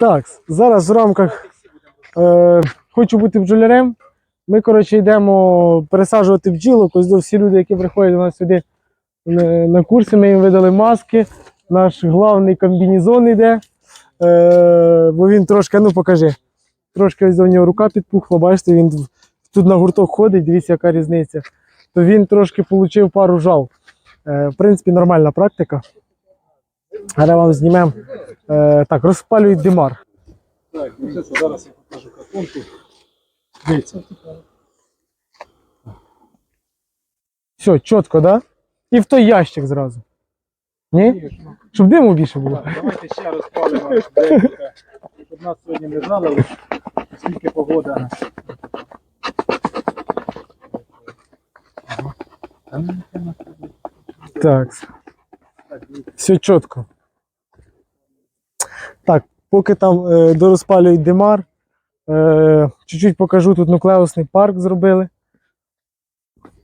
Так, зараз в рамках е, хочу бути бджолярем. Ми, коротше, йдемо пересаджувати бджілок. Ось до всі люди, які приходять до нас сюди на, на курси, ми їм видали маски. Наш главний комбінезон йде. Е, бо він трошки, ну покажи. Трошки ось до нього рука підпухла, бачите, він тут на гурток ходить, дивіться, яка різниця. То він трошки отримав пару жал. Е, в принципі, нормальна практика. Але вам знімемо. Е, так, розпалюють димар. Так, ну це зараз я покажу картонку. Дивіться. Все, чітко, да? І в той ящик зразу. Ні? Щоб диму більше було. Так, давайте ще розпалимо декілька. Щоб нас сьогодні не жалили, скільки погода. Так. Все чітко. Поки там е, дорозпалюють димар, е, чуть-чуть покажу, тут нуклеусний парк зробили.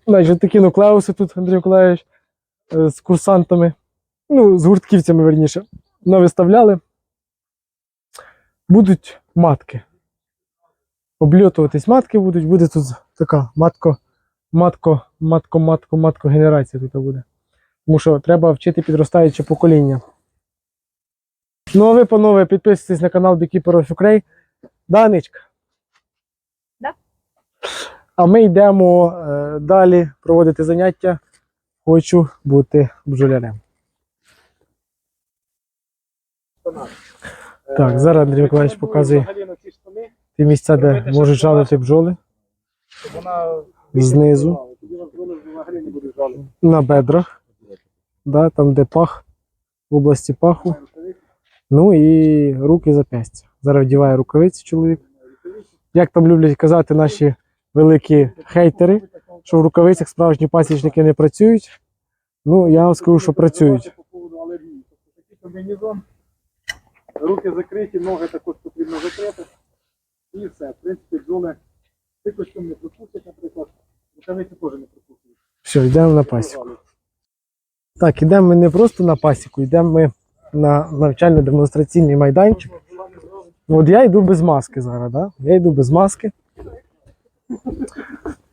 Значить, такі нуклеуси тут, Андрій Миколаївич, е, з курсантами, ну, з гуртківцями, верніше, навиставляли. Будуть матки. Обльотуватись матки будуть, буде тут така матко, матко, матко, матко, матко генерація тут буде. Тому що треба вчити підростаюче покоління. Ну а ви, панове, підписуйтесь на канал Beekeeper of Ukraine. Да, Ничка? Да. А ми йдемо е, далі проводити заняття. Хочу бути бджолярем. Так, зараз Андрій Миколаївич показує ті місця, де можуть жалити бджоли вона знизу, на бедрах, да, там, де пах, в області паху. Ну і руки зап'ястя. Зараз вдіває рукавиці чоловік. Як там люблять казати наші великі хейтери, що в рукавицях справжні пасічники не працюють. Ну, я вам скажу, що працюють. Руки закриті, ноги також потрібно закрити. І все. В принципі, бджоли костюм не пропустять, наприклад. Рукавиці теж не пропустять. Все, йдемо на пасіку. Так, йдемо ми не просто на пасіку, йдемо ми на навчально-демонстраційний майданчик. От я йду без маски зараз, да? Я йду без маски.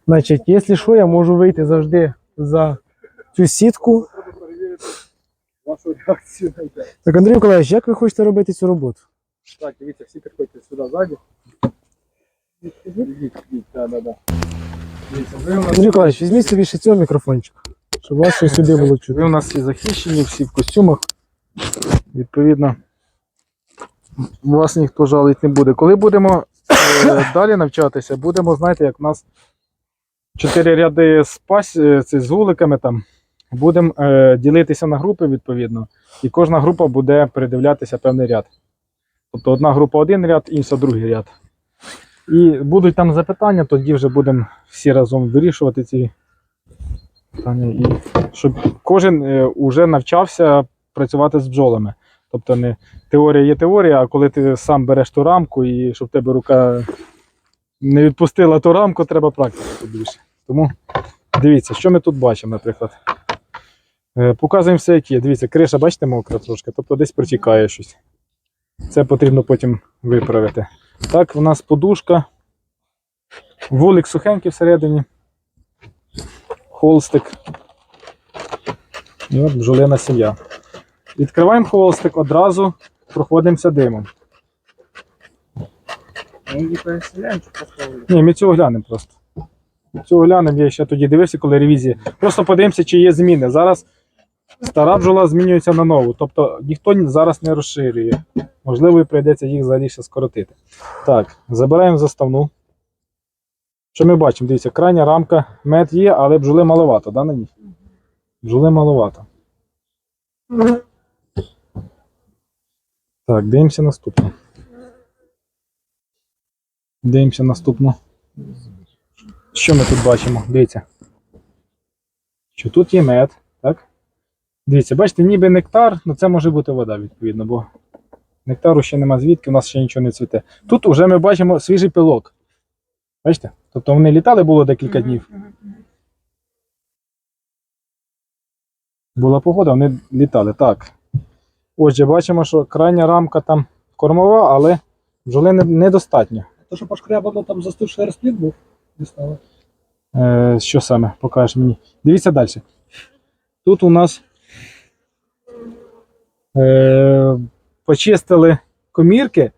Значить, якщо що, я можу вийти завжди за цю сітку. Вашу реакцію. Так, Андрій Миколаївич, як ви хочете робити цю роботу? Так, дивіться, всі підходьте сюди ззаді. Андрій Миколаївич, візьміть собі ще цього мікрофончика, щоб вас щось сюди було чути. Ви у нас всі захищені, всі в костюмах. Відповідно, вас ніхто жалить не буде. Коли будемо е, далі навчатися, будемо, знаєте, як у нас чотири ряди з, е, з вуликами там. Будемо е, ділитися на групи відповідно, і кожна група буде передивлятися певний ряд. Тобто одна група один ряд, інша другий ряд. І будуть там запитання, тоді вже будемо всі разом вирішувати ці питання. І щоб кожен е, уже навчався працювати з бджолами. Тобто не теорія є теорія, а коли ти сам береш ту рамку і щоб тебе рука не відпустила ту рамку, треба практики більше. Тому дивіться, що ми тут бачимо, наприклад. Е, Показуємо все, як. Дивіться, криша, бачите, мокра трошки, тобто десь протікає щось. Це потрібно потім виправити. Так, у нас подушка, вулик сухенький всередині, холстик. І от бджолина сім'я. Відкриваємо холстик, одразу проходимося димом. Ні, ми цього глянемо просто. Цього глянемо, я ще тоді дивився, коли ревізія. Просто подивимося, чи є зміни. Зараз стара бджола змінюється на нову. Тобто ніхто зараз не розширює. Можливо, і прийдеться їх взагалі ще скоротити. Так, забираємо заставну. Що ми бачимо? Дивіться, крайня рамка, мед є, але бджоли маловато, да, на ній? Бджоли маловато. Так, дивимося наступну. Дивимося наступну. Що ми тут бачимо? Дивіться. Що тут є мед, так? Дивіться, бачите, ніби нектар, але це може бути вода, відповідно, бо нектару ще нема звідки, у нас ще нічого не цвіте. Тут вже ми бачимо свіжий пилок. Бачите? Тобто вони літали було декілька днів. Була погода, вони літали. Так. Отже, бачимо, що крайня рамка там кормова, але бджоли недостатньо. То, що пошкрябано там застивший розплід був, дістали. Е, що саме покажеш мені? Дивіться далі. Тут у нас е, почистили комірки,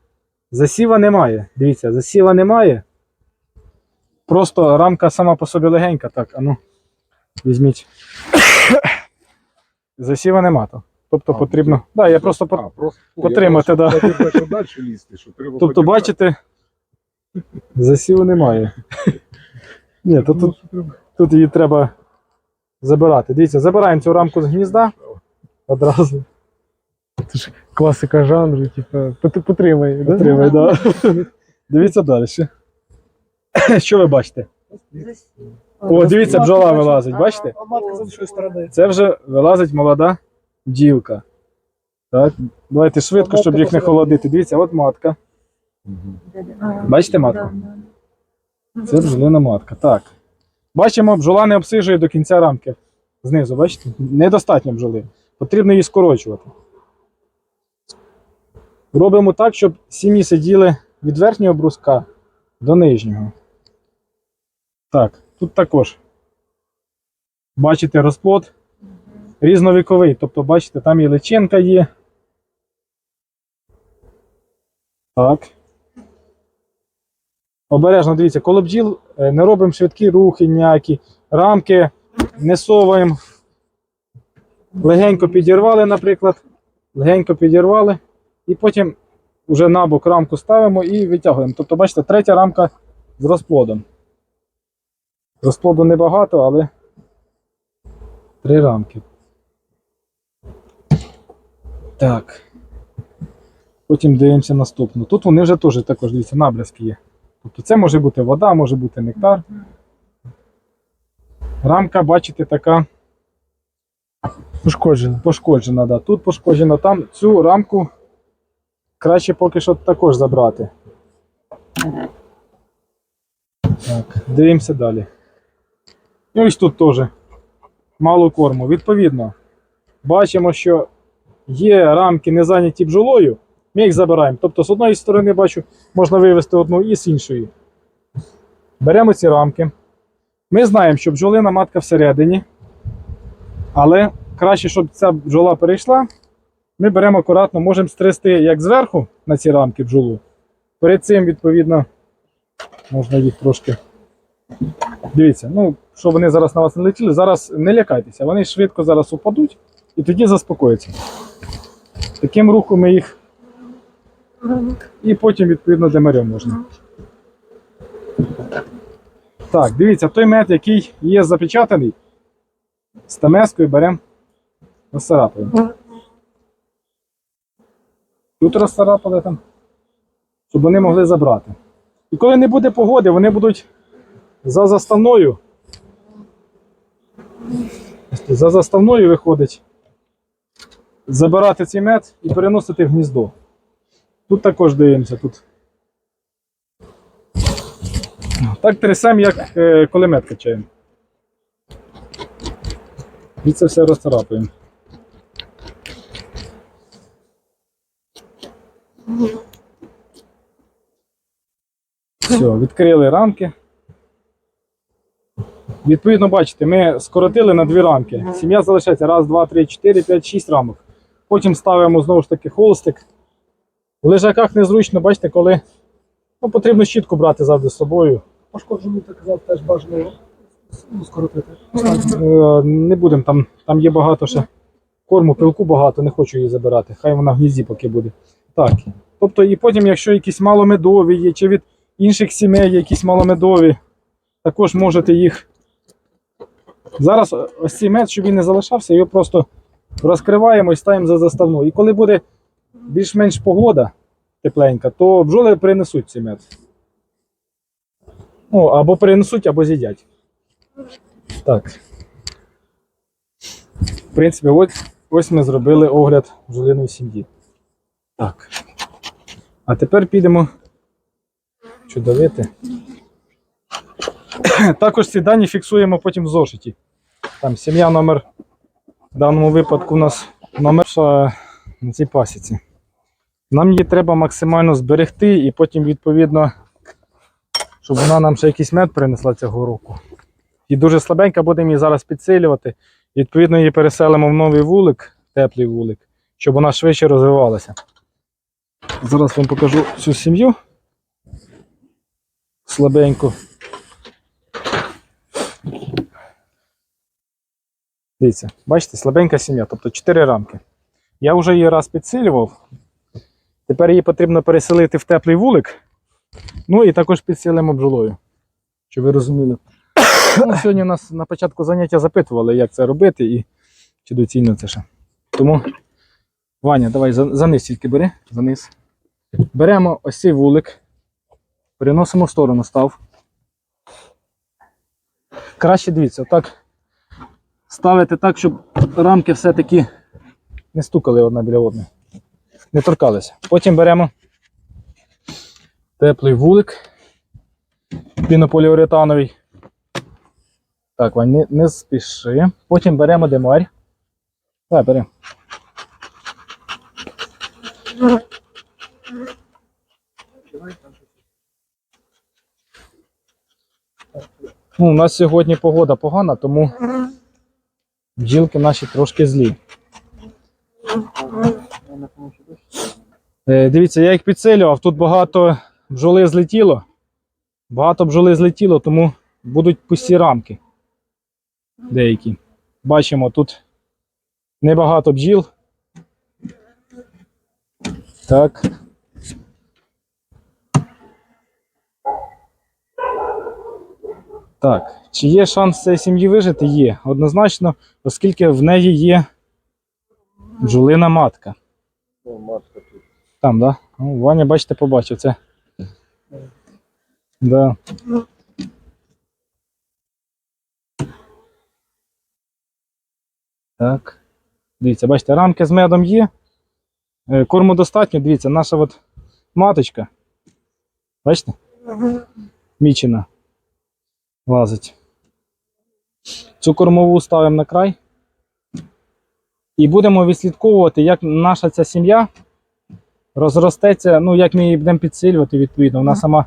засіва немає. Дивіться, засіва немає. Просто рамка сама по собі легенька. Так, а ну, візьміть. Засіва нема там. Тобто А, потрібно. Так, да, я просто А, просто потримати, да. Я почав далі лізти, що треба Тобто, бачите, засіву немає. Ні, то тут, тут її треба забирати. Дивіться, забираємо цю рамку з гнізда одразу. Класика жанру, типу, пот- потримай. да? Да. Дивіться далі. Що ви бачите? О, дивіться, бджола вилазить, бачите? Це вже вилазить молода бджілка. Так, давайте швидко, щоб їх не холодити. Дивіться, от матка. Бачите матку? Це бджолина матка. Так. Бачимо, бджола не обсижує до кінця рамки. Знизу, бачите? Недостатньо бджоли. Потрібно її скорочувати. Робимо так, щоб сім'ї сиділи від верхнього бруска до нижнього. Так, тут також. Бачите розплод різновіковий. Тобто, бачите, там і личинка є. Так. Обережно дивіться, коло бджіл е, не робимо швидкі рухи ніякі, рамки не соваємо. Легенько підірвали, наприклад. Легенько підірвали. І потім вже на бок рамку ставимо і витягуємо. Тобто, бачите, третя рамка з розплодом. Розплоду небагато, але три рамки. Так. Потім дивимося наступну. Тут вони вже теж також дивіться, набрязки є. Тобто це може бути вода, може бути нектар. Рамка, бачите, така Пошкоджено. пошкоджена. Да. Тут пошкоджена, там цю рамку краще поки що також забрати. Так, дивимося далі. І ось тут теж мало корму. Відповідно, бачимо, що є рамки не зайняті бджолою, ми їх забираємо. Тобто, з одної сторони, бачу, можна вивести одну і з іншої. Беремо ці рамки. Ми знаємо, що бджолина матка всередині, але краще, щоб ця бджола перейшла, ми беремо акуратно, можемо стрести як зверху на ці рамки бджолу. Перед цим, відповідно, можна їх трошки. Дивіться, ну, щоб вони зараз на вас не летіли, зараз не лякайтеся, вони швидко зараз упадуть і тоді заспокояться. Таким рухом ми їх. І потім, відповідно, демарем можна. Так, дивіться, той мед, який є запечатаний, з тамескою беремо розцарапуємо. Тут розцарапали там, щоб вони могли забрати. І коли не буде погоди, вони будуть за заставною. За заставною виходить забирати цей мед і переносити в гніздо. Тут також дивимося. Тут. Так трясемо, як е, коли мед качаємо. І це все розцарапуємо. Все, відкрили рамки. Відповідно, бачите, ми скоротили на дві рамки. Сім'я залишається раз, два, три, чотири, п'ять, шість рамок. Потім ставимо знову ж таки холстик. В лежаках незручно, бачите, коли ну, потрібно щітку брати завжди з собою. Пошкоджену, так казав, теж бажано ну, скоротити. Е, Не будемо, там, там є багато ще корму, пилку багато, не хочу її забирати. Хай вона в гнізді поки буде. Так. Тобто, і потім, якщо якісь маломедові є, чи від інших сімей є якісь маломедові, також можете їх. Зараз ось цей мед, щоб він не залишався, його просто розкриваємо і ставимо за заставну. І коли буде більш-менш погода тепленька, то бджоли принесуть цей мед. Ну, або принесуть, або з'їдять. Так. В принципі, ось, ось ми зробили огляд бджолиної сім'ї. Так. А тепер підемо чудовити. Також ці дані фіксуємо потім в зошиті. Там сім'я номер. В даному випадку у нас номер на цій пасіці. Нам її треба максимально зберегти і потім, відповідно, щоб вона нам ще якийсь мед принесла цього року. І дуже слабенька, будемо її зараз підсилювати. Відповідно, її переселимо в новий вулик, теплий вулик, щоб вона швидше розвивалася. Зараз вам покажу цю сім'ю. Слабеньку. Дивіться, бачите, слабенька сім'я, тобто 4 рамки. Я вже її раз підсилював. Тепер її потрібно переселити в теплий вулик. Ну і також підсилимо бджолою. Щоб ви розуміли. Ну, сьогодні нас на початку заняття запитували, як це робити і чи доцільно це ще. Тому, Ваня, давай за, за низ тільки бери. За низ. Беремо ось цей вулик, переносимо в сторону став. Краще дивіться, отак ставити так, щоб рамки все-таки не стукали одна біля одної. Не торкалися. Потім беремо теплий вулик пінополіуретановий. Так, Вань, не, не спіши. Потім беремо демарь. Так, бери. Ну, у нас сьогодні погода погана, тому бджілки наші трошки злі. Е, дивіться, я їх підсилював, тут багато бджоли злетіло. Багато бджоли злетіло, тому будуть пусті рамки. Деякі. Бачимо, тут небагато бджіл. Так. Так, чи є шанс цієї сім'ї вижити? Є. Однозначно, оскільки в неї є бджолина матка. О, матка тут. Там, да? Ну, Ваня, бачите, побачив це. Да. Так. Дивіться, бачите, рамки з медом є. Е, Корму достатньо, дивіться, наша от маточка. Бачите? Мічена. Лазить. Цю кормову ставимо на край. І будемо відслідковувати, як наша ця сім'я розростеться, ну як ми її будемо підсилювати, відповідно, вона сама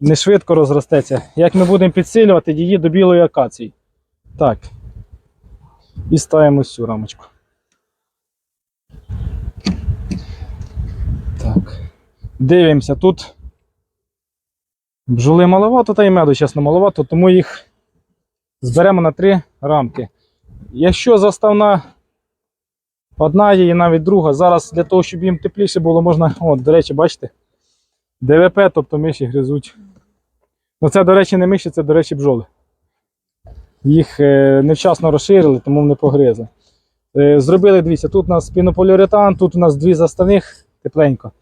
не швидко розростеться. Як ми будемо підсилювати її до білої акації. Так. І ставимо ось цю рамочку. Так. Дивимося, тут бджоли маловато, та й меду, чесно, маловато, тому їх зберемо на три рамки. Якщо заставна Одна є і навіть друга. Зараз для того, щоб їм тепліше було, можна. От, до речі, бачите? ДВП, тобто миші гризуть. Ну це, до речі, не миші, це, до речі, бджоли. Їх е, невчасно розширили, тому вони погризли. Е, зробили, дивіться, тут у нас пінополіуретан, тут у нас дві заставних тепленько.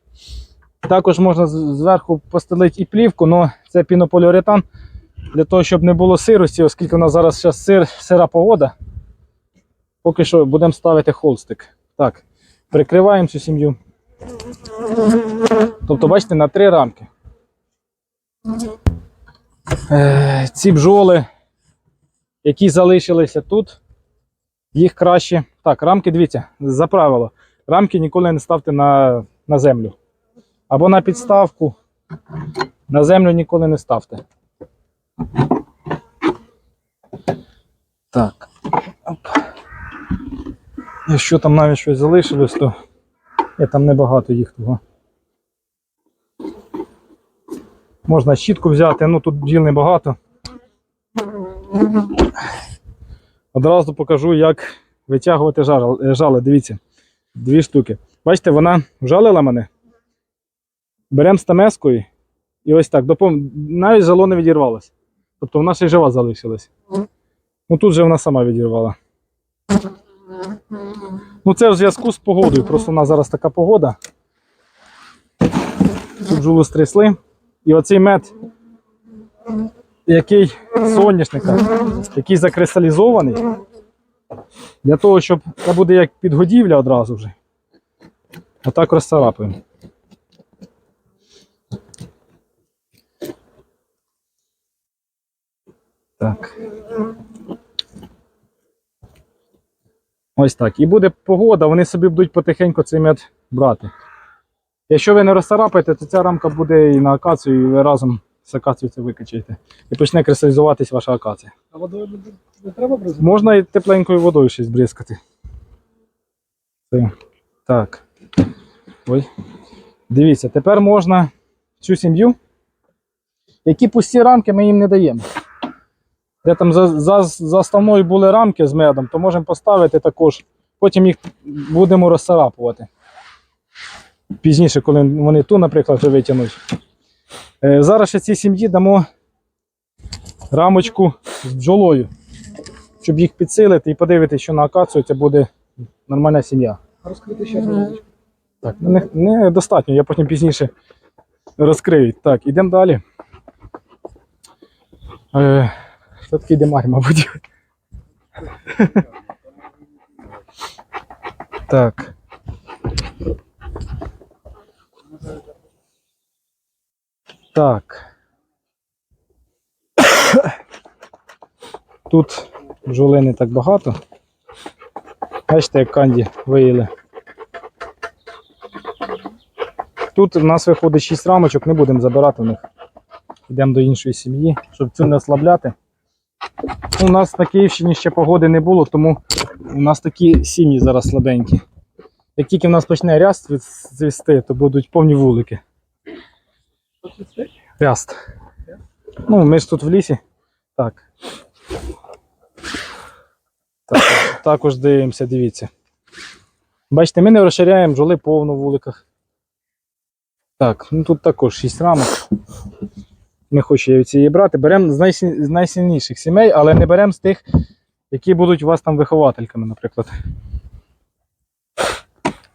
Також можна зверху постелити і плівку, але це пінополіуретан для того, щоб не було сирості, оскільки у нас зараз ще сир, сира погода. Поки що будемо ставити холстик. Так, прикриваємо цю сім'ю. Тобто, бачите, на три рамки. Е, ці бджоли, які залишилися тут, їх краще. Так, рамки, дивіться, за правило. Рамки ніколи не ставте на, на землю. Або на підставку. На землю ніколи не ставте. Так. Якщо там навіть щось залишилось, то є там небагато їх того. Можна щітку взяти, ну тут бджіл небагато. Одразу покажу, як витягувати е. Дивіться, дві штуки. Бачите, вона жалила мене. Беремо стамескою і ось так. Навіть жало не відірвалося. Тобто вона ще й жива залишилась. Ну тут же вона сама відірвала. Ну це в зв'язку з погодою. Просто у нас зараз така погода. Тут жулу стрясли. І оцей мед, який соняшника, який закристалізований, для того, щоб це буде як підгодівля одразу вже. Отак розцарапуємо. Так. Ось так. І буде погода, вони собі будуть потихеньку цей мед брати. Якщо ви не розцарапаєте, то ця рамка буде і на акацію, і ви разом з акацією це викачаєте. І почне кристалізуватись ваша акація. А водою не, треба бризати? Можна і тепленькою водою щось бризкати. Так. Ой. Дивіться, тепер можна цю сім'ю. Які пусті рамки ми їм не даємо. Де там за, за, заставною були рамки з медом, то можемо поставити також. Потім їх будемо розцарапувати. Пізніше, коли вони ту, наприклад, витягнуть. Е, зараз ще цій сім'ї дамо рамочку з бджолою щоб їх підсилити і подивитися, що на акацію це буде нормальна сім'я. Розкрити ще одну. Так, не, не достатньо, я потім пізніше розкрию. Так, ідемо далі. Е, це такий демарь, мабуть. так. Так. Тут бджоли не так багато. Бачите, як канді виїли. Тут у нас виходить 6 рамочок, не будемо забирати в них. Йдемо до іншої сім'ї, щоб цю не ослабляти. У нас на Київщині ще погоди не було, тому у нас такі сім'ї зараз слабенькі. Як тільки в нас почне ряст цвісти, то будуть повні вулики. Ряст. Ну, ми ж тут в лісі. Так. так також дивимося, дивіться. Бачите, ми не розширяємо бджоли повно в вуликах. Так, ну тут також 6 рамок. Не хочу я від цієї брати. Беремо з, найсіль- з найсильніших сімей, але не беремо з тих, які будуть у вас там виховательками, наприклад.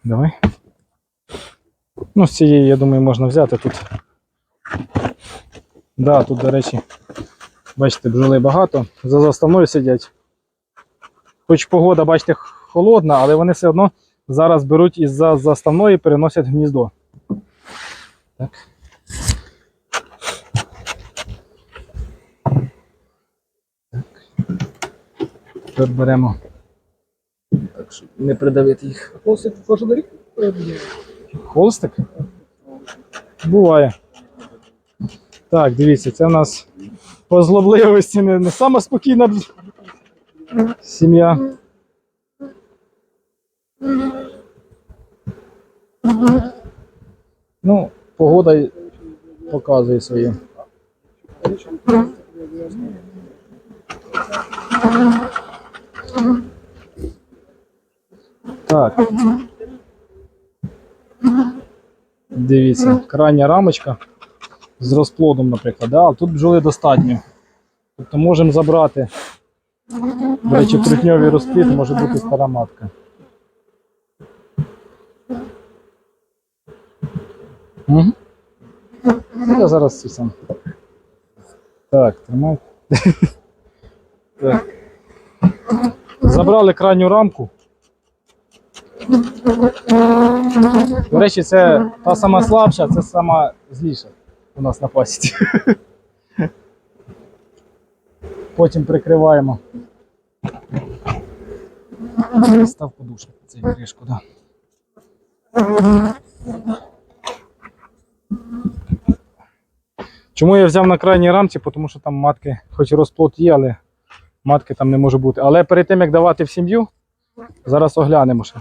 Давай. Ну, з цієї, я думаю, можна взяти тут. Да, тут, до речі, бачите, бджоли багато. За заставною сидять. Хоч погода, бачите, холодна, але вони все одно зараз беруть із-за заставної і переносять гніздо. Так. Тепер беремо. Так, щоб не придавити їх. Холостик кожен рік е. Холстик? Буває. Так, дивіться, це в нас по злобливості не, не сама спокійна сім'я. Ну, погода показує своє. Так. Дивіться, крайня рамочка з розплодом, наприклад. Да? А тут бджоли достатньо. Тобто можемо забрати. До речі, трутньовий розплід може бути стара матка. Угу. Я зараз це сам. Так, тримай. так. Забрали крайню рамку. До речі, це та сама слабша, це сама зліша у нас на пасіці. Потім прикриваємо. Став подушник цей кришку, да. Чому я взяв на крайній рамці? Тому що там матки, хоч розплод є, але матки там не може бути. Але перед тим як давати в сім'ю, зараз оглянемо ще.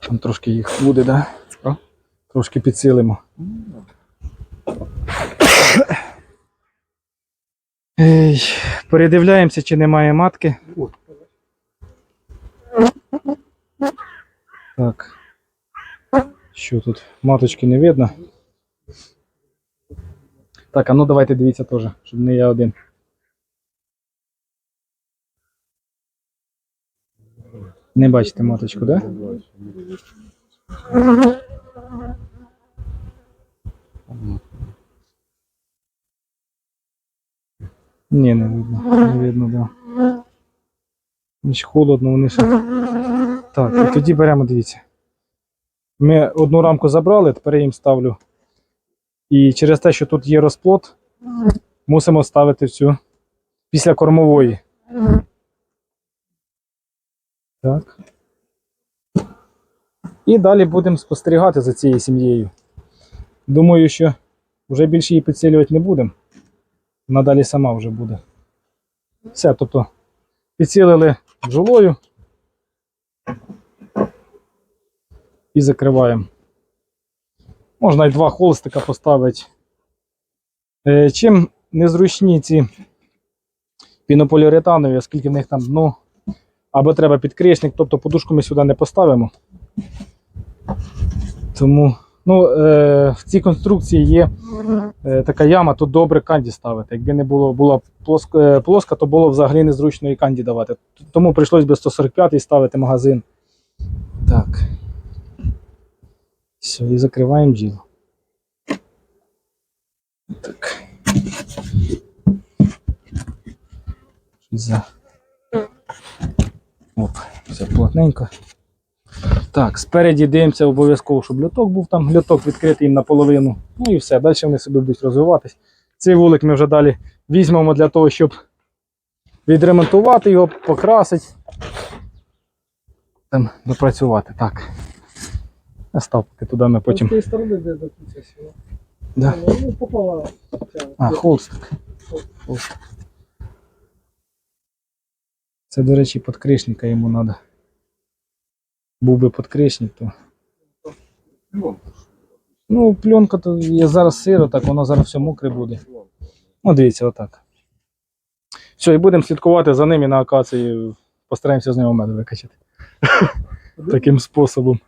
Там трошки їх буде, да? Трошки підсилимо. Ей, передивляємося, чи немає матки. Так. Що тут? Маточки не видно. Так, а ну давайте дивіться теж, щоб не я один. Не бачите маточку, так? Да? Ні, не видно. Не видно, так. Да. Значить, холодно, вони ще. Так, і тоді беремо, дивіться. Ми одну рамку забрали, тепер я їм ставлю. І через те, що тут є розплод, мусимо ставити всю після кормової. Так. І далі будемо спостерігати за цією сім'єю. Думаю, що вже більше її підсилювати не будемо. Вона далі сама вже буде. Все, тобто підсилили бджолою і закриваємо. Можна і два холстика поставити. Е, чим незручні ці пінополіуретанові, оскільки в них там дно, або треба підкришник, тобто подушку ми сюди не поставимо. Тому ну, е, в цій конструкції є е, така яма, тут добре канді ставити. Якби не було була плоска, е, плоска, то було взагалі незручно і канді давати. Тому прийшлось би 145 ставити магазин. Так. Все, і закриваємо діло. Так. За... Оп, все плотненько. Так, спереді дивимося обов'язково, щоб льоток був там, льоток відкритий їм наполовину. Ну і все, далі вони собі будуть розвиватись. Цей вулик ми вже далі візьмемо для того, щоб відремонтувати його, покрасити. Там допрацювати. Так. Став, поки туди ми З потім. тієї сторони, де до кінця сіла. Да. Ну, попала. А, холстик. холстик. Це, до речі, подкришника йому треба. Був би подкришник, то. Ну, пленка то є зараз сиро, так воно зараз все мокре буде. Ну, дивіться, отак. Все, і будемо слідкувати за ним і на акації. Постараємося з нього мед викачати. Таким способом.